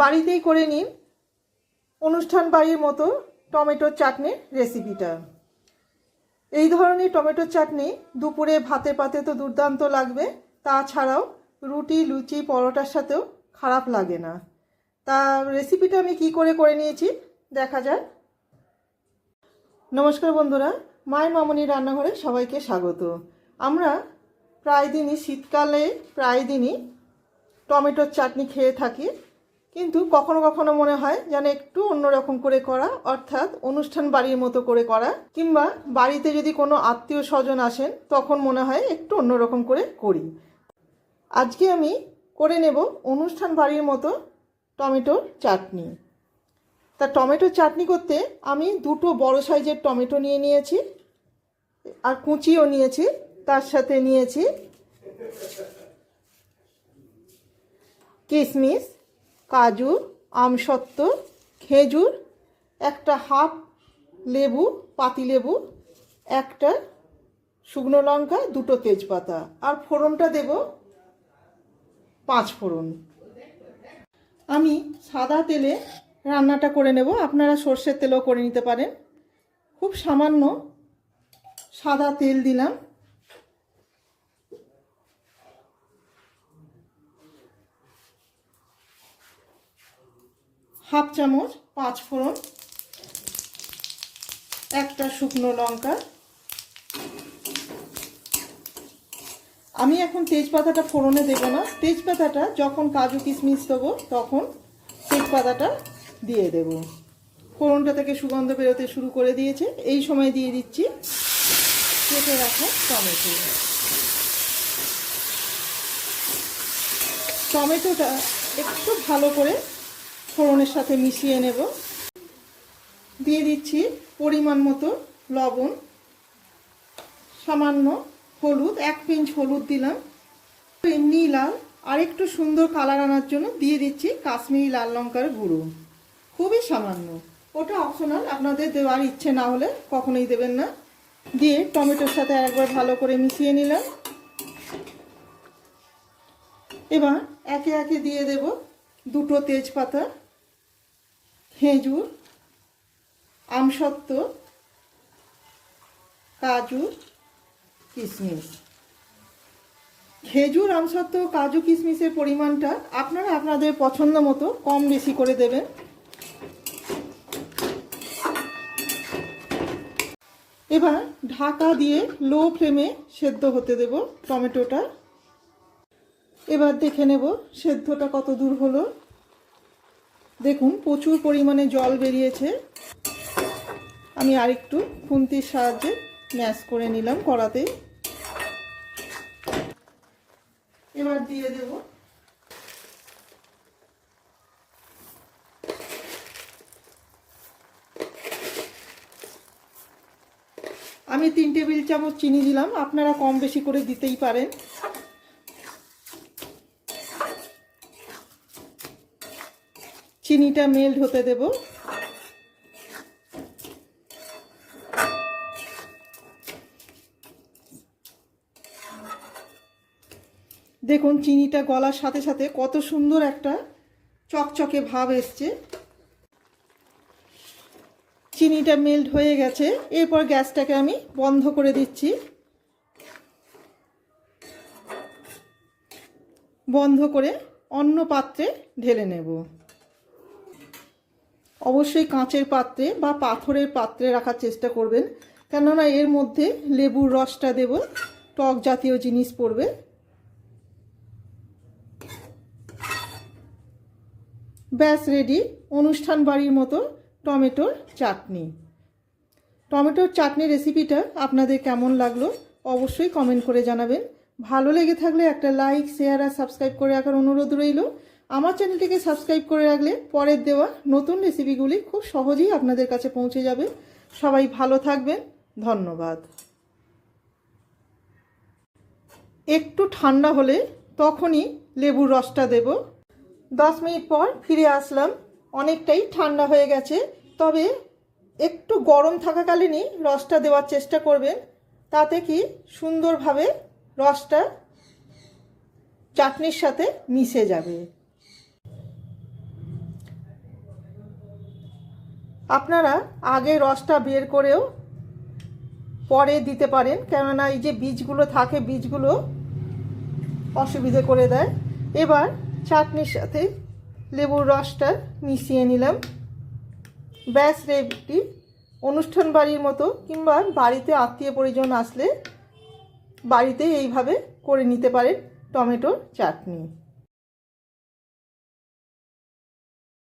বাড়িতেই করে নিন। অনুষ্ঠান বাড়ির মতো টমেটোর চাটনির রেসিপিটা। এই ধরনের টমেটোর চাটনি দুপুরে ভাতে পাতে তো দুর্দান্ত লাগবে। তাছাড়াও রুটি, লুচি, পরোটার সাথেও খারাপ লাগে না। তা রেসিপিটা আমি কি করে করে নিয়েছি দেখা যাক। নমস্কার বন্ধুরা, মায়ের মামনি রান্নাঘরে সবাইকে স্বাগত। আমরা প্রায় দিনই শীতকালে প্রায় দিনই টমেটোর চাটনি খেয়ে থাকি। কিন্তু কখনো কখনো মনে হয় যেন একটু অন্যরকম করে করা, অর্থাৎ অনুষ্ঠান বাড়ির মতো করে করা, কিংবা বাড়িতে যদি কোনো আত্মীয় স্বজন আসেন, তখন মনে হয় একটু অন্যরকম করে করি। আজকে আমি করে নেব অনুষ্ঠান বাড়ির মতো টমেটোর চাটনি। তা টমেটোর চাটনি করতে আমি দুটো বড় সাইজের টমেটো নিয়ে নিয়েছি, আর কুচিও নিয়েছি, তার সাথে নিয়েছি কিশমিশ কাজু আমসত্ত্ব খেজুর, একটা হাফ লেবু পাতিলেবু একটা শুকনো লঙ্কা, দুটো তেজপাতা। আর ফোড়নটা দেব পাঁচ ফোড়ন। আমি সাদা তেলে রান্নাটা করে নেব। আপনারা সর্ষের তেলও করে নিতে পারেন। খুব সামান্য সাদা তেল দিলাম। হাফ চামচ পাঁচ ফোড়ন, একটা শুকনো লঙ্কা। আমি এখন তেজপাতাটা ফোড়নে দেব না। তেজপাতাটা যখন কাজু কিশমিশ দেবো, তখন তেজপাতাটা দিয়ে দেব। ফোড়নটা থেকে সুগন্ধ বেরোতে শুরু করে দিয়েছে। এই সময় দিয়ে দিচ্ছি কেটে রাখা টমেটো। টমেটোটা একটু ভালো করে ফোড়নের সাথে মিশিয়ে নেব। দিয়ে দিচ্ছি পরিমাণ মতো লবণ। সামান্য হলুদ, এক পিঞ্চ হলুদ দিলাম। এমনি লাল আর একটু সুন্দর কালার আনার জন্য দিয়ে দিচ্ছি কাশ্মীরি লাল লঙ্কার গুঁড়ো। খুবই সামান্য। ওটা অপশনাল আপনাদের দেওয়ার ইচ্ছে না হলে কখনোই দেবেন না। দিয়ে টমেটোর সাথে একবার ভালো করে মিশিয়ে নিলাম। এবার একে একে দিয়ে দেব দুটো তেজপাতা। খেজুর আমসত্ত্ব কাজু কিশমিশ খেজুর আমসত্ত্ব কাজু কিশমিশের পরিমাণটা আপনারা আপনাদের পছন্দ মতো কম বেশি করে দেবেন। এবার ঢাকা দিয়ে লো ফ্লেমে সেদ্ধ হতে দেব টমেটোটা। এবার দেখে নেব সেদ্ধটা কত দূর হলো। দেখুন, প্রচুর পরিমাণে জল বেরিয়েছে। আমি আরেকটু খুন্তির সাহায্যে ম্যাশ করে নিলাম কড়াতে। এবার দিয়ে দেব। আমি তিন টেবিল চামচ চিনি দিলাম, আপনারা কম বেশি করে দিতেই পারেন। চিনিটা মেল্ট হতে দেব। দেখুন, চিনিটা গলার সাথে সাথে কত সুন্দর একটা চকচকে ভাব এসছে। চিনিটা মেল্ট হয়ে গেছে। এরপর গ্যাসটাকে আমি বন্ধ করে দিচ্ছি। বন্ধ করে অন্য পাত্রে ঢেলে নেব। অবশ্যই কাঁচের পাত্রে বা পাথরের পাত্রে রাখার চেষ্টা করবেন। কেননা এর মধ্যে লেবুর রসটা দেব, টক জাতীয় জিনিস পড়বে। ব্যাস, রেডি। অনুষ্ঠান বাড়ির মতো টমেটোর চাটনি। টমেটোর চাটনি রেসিপিটা আপনাদের কেমন লাগল অবশ্যই কমেন্ট করে জানাবেন। ভালো লেগে থাকলে একটা লাইক, শেয়ার আর সাবস্ক্রাইব করে রাখার অনুরোধ রইল। আমার চ্যানেলটিকে সাবস্ক্রাইব করে রাখলে পরের দেওয়া নতুন রেসিপিগুলি খুব সহজেই আপনাদের কাছে পৌঁছে যাবে। সবাই ভালো থাকবেন। ধন্যবাদ। একটু ঠান্ডা হলে তখনই লেবুর রসটা দেব। দশ মিনিট পর ফিরে আসলাম। অনেকটাই ঠান্ডা হয়ে গেছে। তবে একটু গরম থাকাকালীনই রসটা দেওয়ার চেষ্টা করবেন। তাতে কি সুন্দরভাবে রসটা চাটনির সাথে মিশে যাবে। আপনারা আগে রসটা বের করেও পরে দিতে পারেন, কেননা এই যে বীজগুলো থাকে, বীজগুলো অসুবিধে করে দেয়। এবার চাটনির সাথে লেবুর রসটা মিশিয়ে নিলাম। ব্যাস, রেডি। অনুষ্ঠান বাড়ির মতো কিংবা বাড়িতে আত্মীয় পরিজন আসলে বাড়িতে এইভাবে করে নিতে পারেন টমেটোর চাটনি।